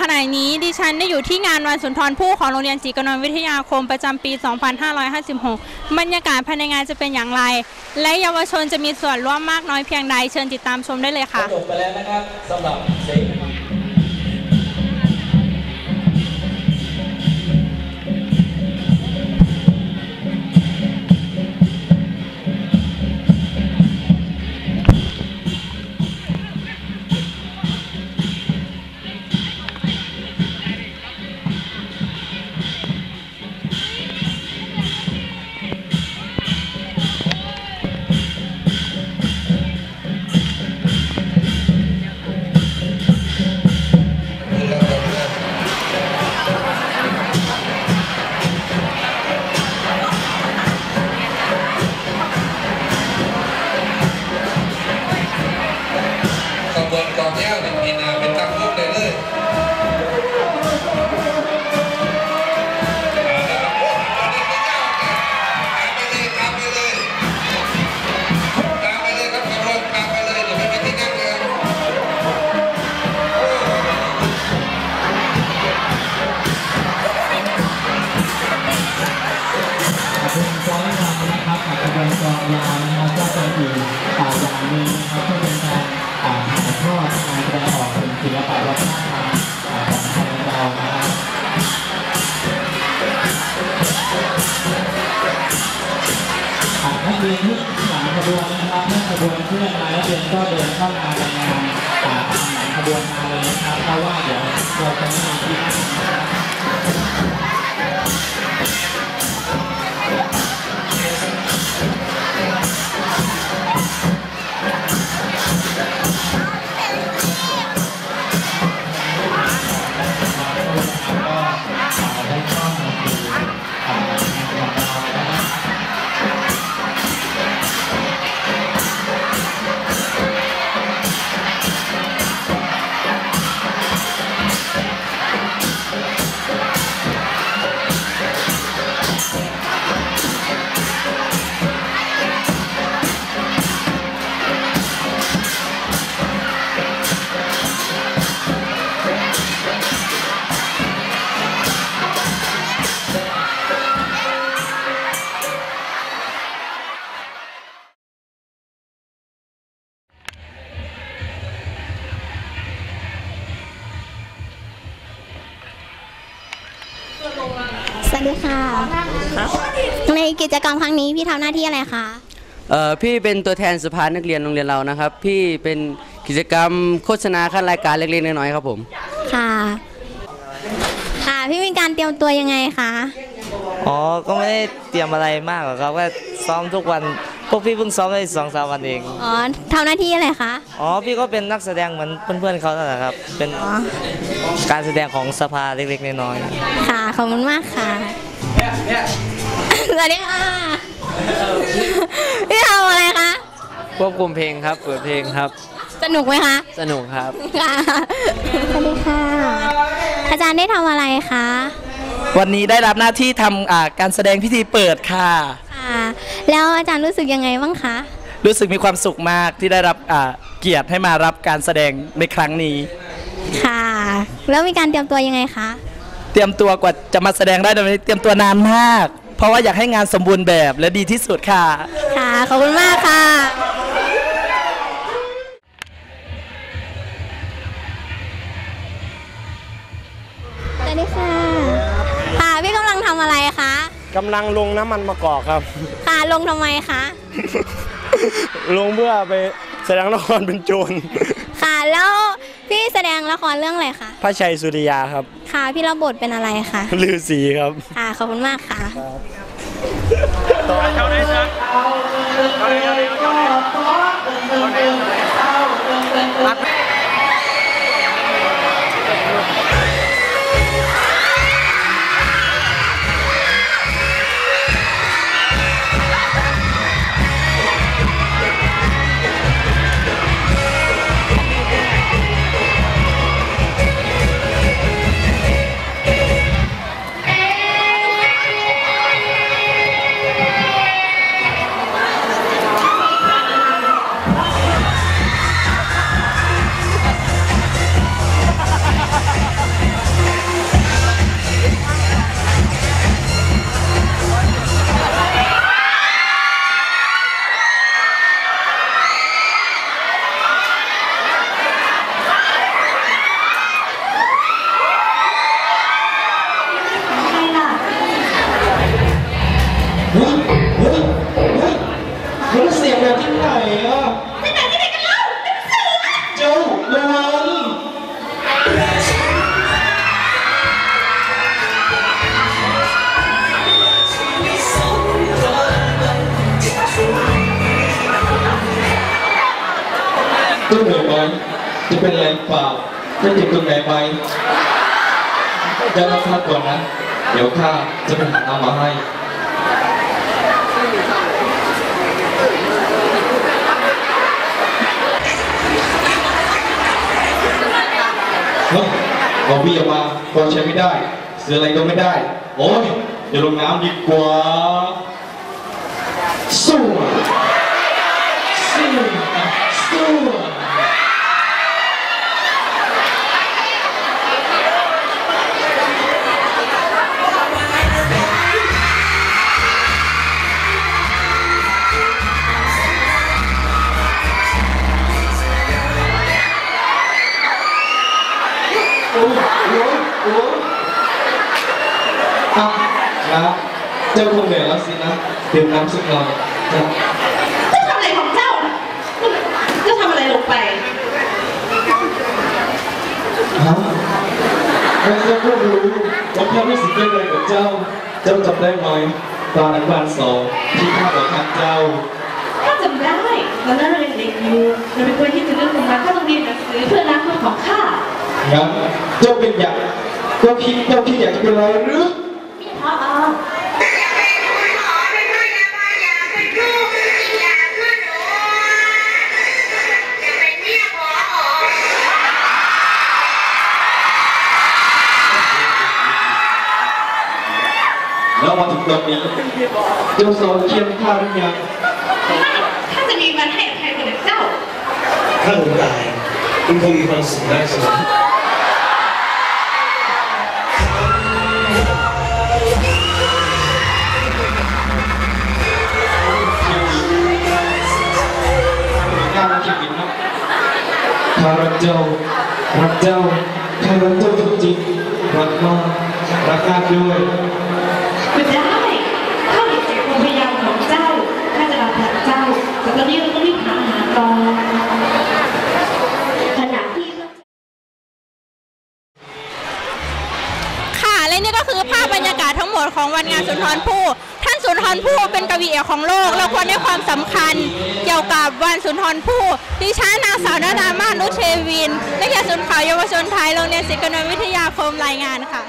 ขณะนี้ดิฉันได้อยู่ที่งานวันสุนทรภู่ของโรงเรียนศรีกนนวิทยาคมประจำปี 2556 บรรยากาศภายในงานจะเป็นอย่างไร และเยาวชนจะมีส่วนร่วมมากน้อยเพียงใด เชิญติดตามชมได้เลยค่ะจบไปแล้วนะครับสำหรับเส นักเรียนทุกสามขบวนนะครับเมื่อขบวนเคลื่อนมานักเรียนก็เดินเข้ามาในงานอ่าตามหลังขบวนมาเลยนะครับเพราะว่าเดี๋ยวเราจะม่มีที่นั่ง นะครับสวัสดีค่ะในกิจกรรมครั้งนี้พี่ทำหน้าที่อะไรคะ เอ่อพี่เป็นตัวแทนสภานักเรียนโรงเรียนเรานะครับ พี่เป็นกิจกรรมโฆษณาขั้นรายการเล็กๆน้อยๆครับผม ค่ะ ค่ะพี่มีการเตรียมตัวยังไงคะอ๋อ ก็ไม่ได้เตรียมอะไรมากหรอกครับก็ซ้อมทุกวัน พวกพี่เพิ่งซ้อมได้สองสามวันเอง อ๋อทำหน้าที่อะไรคะ อ๋อ พี่ก็เป็นนักแสดงเหมือนเพื่อนๆเขานั่นแหละครับ เป็นอ๋อการแสดงของสภาเล็กๆน้อยค่ะ ขอบคุณมากค่ะสวัสดีค่ะ พี่ทำอะไรคะ ควบคุมเพลงครับ เปิดเพลงครับ สนุกไหมคะสนุกครับ ค่ะสวัสดีค่ะ อาจารย์ได้ทำอะไรคะวันนี้ได้รับหน้าที่ทำอ่าการแสดงพิธีเปิดค่ะ ค่ะ แล้วอาจารย์รู้สึกยังไงบ้างคะรู้สึกมีความสุขมากที่ได้รับอ่าเกียรติให้มารับการแสดงในครั้งนี้ ค่ะ แล้วมีการเตรียมตัวยังไงคะเตรียมตัวกว่าจะมาแสดงได้ในวันนี้เตรียมตัวนานมาก เพราะว่าอยากให้งานสมบูรณ์แบบและดีที่สุดค่ะ ค่ะขอบคุณมากค่ะ กำลังลงน้ำมันมะกอกครับ ค่ะลงทำไมคะ ลงเพื่อไปแสดงละครเป็นโจรค่ะแล้วพี่แสดงละครเรื่องอะไรคะ พระชัยสุริยาครับค่ะพี่รับบทเป็นอะไรคะลือสีครับ ค่ะขอบคุณมากค่ะส ต้เหนื่อยไหมจะเป็นแรงเปล่าจะเจ็บตรงไหนไหมเดี๋ยวเราพักก่อนนะ เดี๋ยวข้าจะไปหาน้ำมาให้เฮ้ยเอาพี่อย่ามาก็ใช้ไม่ได้ เสืออะไรก็ไม่ได้ โอ้ยเดี๋ยวลงน้ำดีกว่าสู้ เจ้าคงเหนื่อยแล้วสินะดื่มน้ำสักหน่อยนะจ้าทำอะไรของเจ้าน่ะทำอะไรลงไปฮะแล้วเจ้าก็รู้ว่าข้ารู้สึกยังไงกับเจ้า เจ้าจำได้ไหมตอนอนุบาลสองที่ข้าบอกข้าเจ้าข้าจำได้ตอนนั้นเรายังเด็กอยู่เราเป็นคนที่จะเรื่องของมันข้าต้องเรียนหนังสือเพื่อล้างมือของข้างั้นเจ้าเป็นอยากเจ้าคิดเจ้าคิดอยากจะเป็นอะไรหรือพี่พ่อเอา แล้วมาถึงตอนนี้เจ้าสอนเคียนข้าหรือยังข้าจะมีวันให้อภัยคนเจ้า ถ้าผมตายคุณคงมีความสุขได้ใช่ไหมข้ารักชีวิตนะข้ารักเจ้ารักเจ้าข้ารักเจ้าจริงๆรักมากรักมากด้วย ร งานสุนทรภู่ท่านสุนทรภู่เป็นกวีเอกของโลก เราควรให้ความสำคัญเกี่ยวกับวันสุนทรภู่ดิฉันนางสาวนาดามานุเชวินนักเรียนสุนข่าวเยาวชนไทยโรงเรียนศิลปกรวิทยาคมรายงานค่ะ